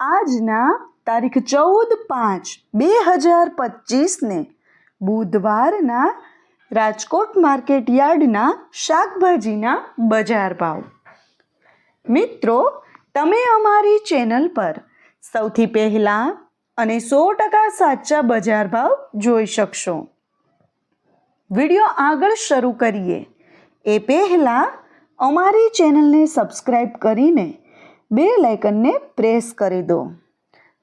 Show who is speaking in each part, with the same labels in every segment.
Speaker 1: આજના તારીખ ચૌદ પાંચ બે હજાર પચીસને બુધવારના રાજકોટ માર્કેટ યાર્ડના શાકભાજીના બજાર ભાવ. મિત્રો, તમે અમારી ચેનલ પર સૌથી પહેલાં અને સો ટકા સાચા બજાર ભાવ જોઈ શકશો. વીડિયો આગળ શરૂ કરીએ. એ પહેલાં અમારી ચેનલને સબસ્ક્રાઈબ કરીને બે લાઇકનને પ્રેસ કરી દો.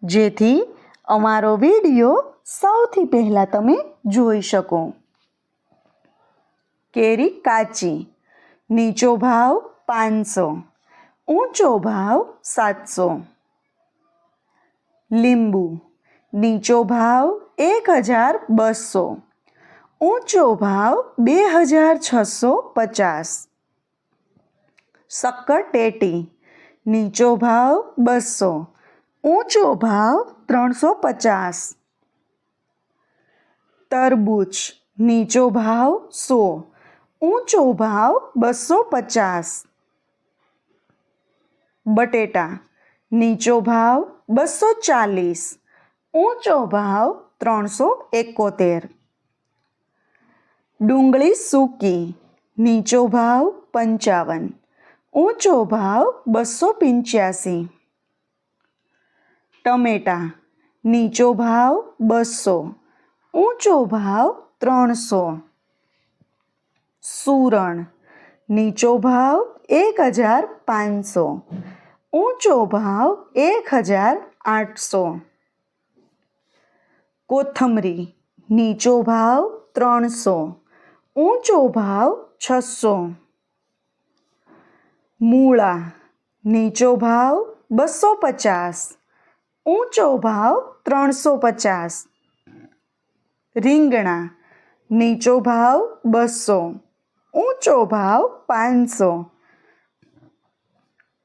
Speaker 1: જેથી અમારો વીડિયો સૌથી પહેલાં તમે જોઈ શકો. કેરી કાચી, નીચો ભાવ પાંચસો, ઊંચો ભાવ સાતસો. લીંબુ, નીચો ભાવ એક હજાર બસો, ઊંચો ભાવ બે હજાર છસો પચાસ. શક્કરટેટી નીચો ભાવ બસો, ઊંચો ભાવ ત્રણસો પચાસ. તરબૂચ, નીચો ભાવ સો, ઊંચો ભાવ બસો પચાસ. બટેટા, નીચો ભાવ બસો ચાલીસ, ઊંચો ભાવ ત્રણસો એકોતેર. ડુંગળી સૂકી, નીચો ભાવ પંચાવન. ઊંચો ભાવ બસો પંચ્યાસી. ટમેટા, નીચો ભાવ બસો, ઊંચો ભાવ ત્રણસો. સુરણ, નીચો ભાવ એક હજાર પાંચસો, ઊંચો ભાવ એક હજાર આઠસો. કોથમરી, નીચો ભાવ ત્રણસો, ઊંચો ભાવ છસો. મૂળા, નીચો ભાવ બસો પચાસ, ઊંચો ભાવ ત્રણસો પચાસ. રીંગણા, નીચો ભાવ બસો, ઊંચો ભાવ પાંચસો.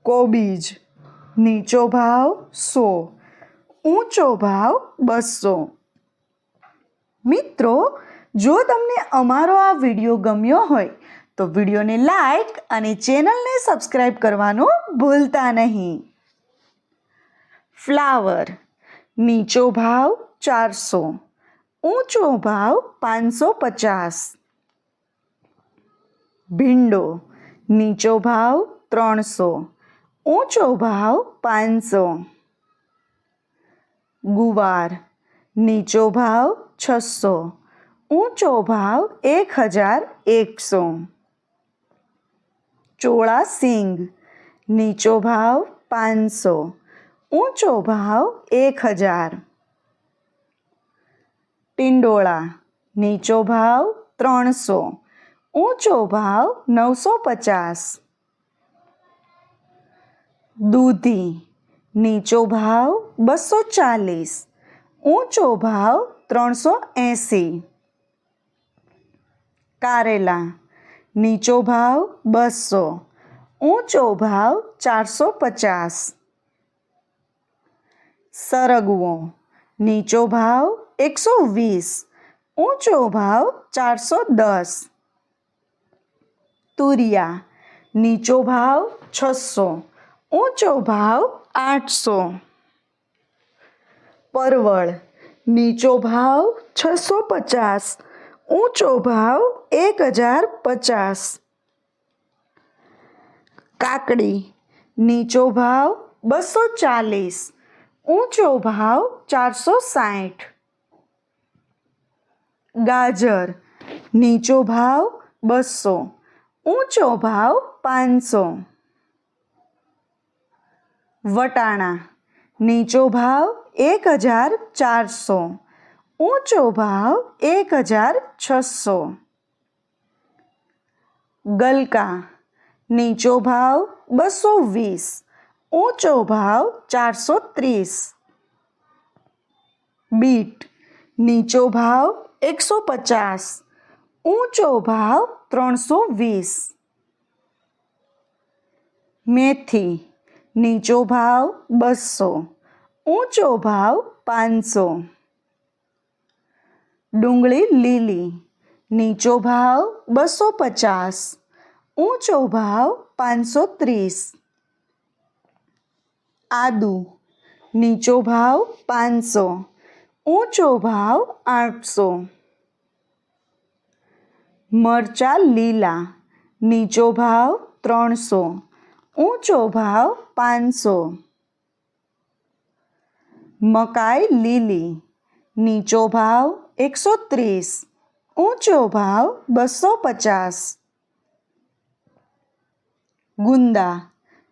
Speaker 1: કોબીજ, નીચો ભાવ સો, ઊંચો ભાવ બસો. મિત્રો, જો તમને અમારો આ વીડિયો ગમ્યો હોય તો વિડીયોને લાઈક અને ચેનલને સબસ્ક્રાઈબ કરવાનું ભૂલતા નહીં. ફ્લાવર, નીચો ભાવ ચારસો, ઊંચો ભાવ પાંચસો પચાસ. ભીંડો, નીચો ભાવ ત્રણસો, ઊંચો ભાવ પાંચસો. ગુવાર, નીચો ભાવ છસો, ઊંચો ભાવ એક હજાર એકસો. ચોળા સિંગ, નીચો ભાવ પાંચસો, ઊંચો ભાવ એક હજાર. ટિંડોળા, નીચો ભાવ ત્રણસો, ઊંચો ભાવ નવસો પચાસ. દૂધી, નીચો ભાવ બસો ચાલીસ, ઊંચો ભાવ ત્રણસો એંસી. કારેલા નીચો ભાવ બસો ઊંચો ભાવ ચારસો પચાસ સરગવો નીચો ભાવ એકસો વીસ ઊંચો ભાવ ચારસો દસ તુરિયા નીચો ભાવ છસો ઊંચો ભાવ આઠસો પરવળ નીચો ભાવ છસો પચાસ ઊંચો ભાવ એક હજાર પચાસ. કાકડી, નીચો ભાવ બસો ચાલીસ. ઊંચો ભાવ ચારસો સાઠ. ગાજર, નીચો ભાવ બસો. ઊંચો ભાવ પાંચસો. વટાણા, નીચો ભાવ એક હજાર ચારસો. ઊંચો ભાવ એક હજાર છસો. ગલકા, નીચો ભાવ બસો વીસ, ઊંચો ભાવ ચારસો ત્રીસ. બીટ, નીચો ભાવ એકસો પચાસ, ઊંચો ભાવ ત્રણસો વીસ. મેથી, નીચો ભાવ બસો, ઊંચો ભાવ પાંચસો. ડુંગળી લીલી નીચો ભાવ બસો પચાસ, ઊંચો ભાવ પાંચસો ત્રીસ. આદુ, નીચો ભાવ પાંચસો, ઊંચો ભાવ આઠસો. મરચાં લીલા, નીચો ભાવ ત્રણસો, ઊંચો ભાવ પાંચસો. મકાઈ લીલી, નીચો ભાવ એકસો ત્રીસ. ઊંચો ભાવ બસો પચાસ. ગુંદા,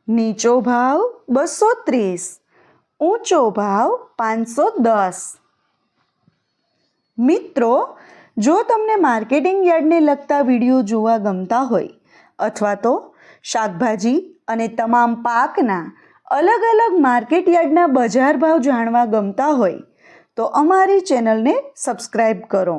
Speaker 1: નીચો ભાવ બસો ત્રીસ. ઊંચો ભાવ પાંચસો દસ. મિત્રો, જો તમને માર્કેટિંગ યાર્ડને લગતા વીડિયો જોવા ગમતા હોય, અથવા તો શાકભાજી અને તમામ પાકના અલગ અલગ માર્કેટ યાર્ડના બજાર ભાવ જાણવા ગમતા હોય, તો અમારી ચેનલને સબસ્ક્રાઈબ કરો.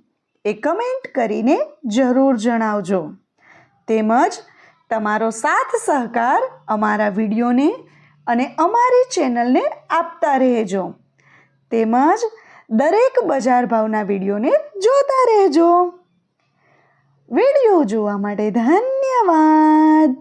Speaker 1: એ કમેન્ટ કરીને જરૂર જણાવજો. તેમજ તમારો સાથ સહકાર અમારા વિડીયોને અને અમારી ચેનલને આપતા રહેજો. તેમજ દરેક બજાર ભાવના વિડીયોને જોતા રહેજો. વીડિયો જોવા માટે ધન્યવાદ.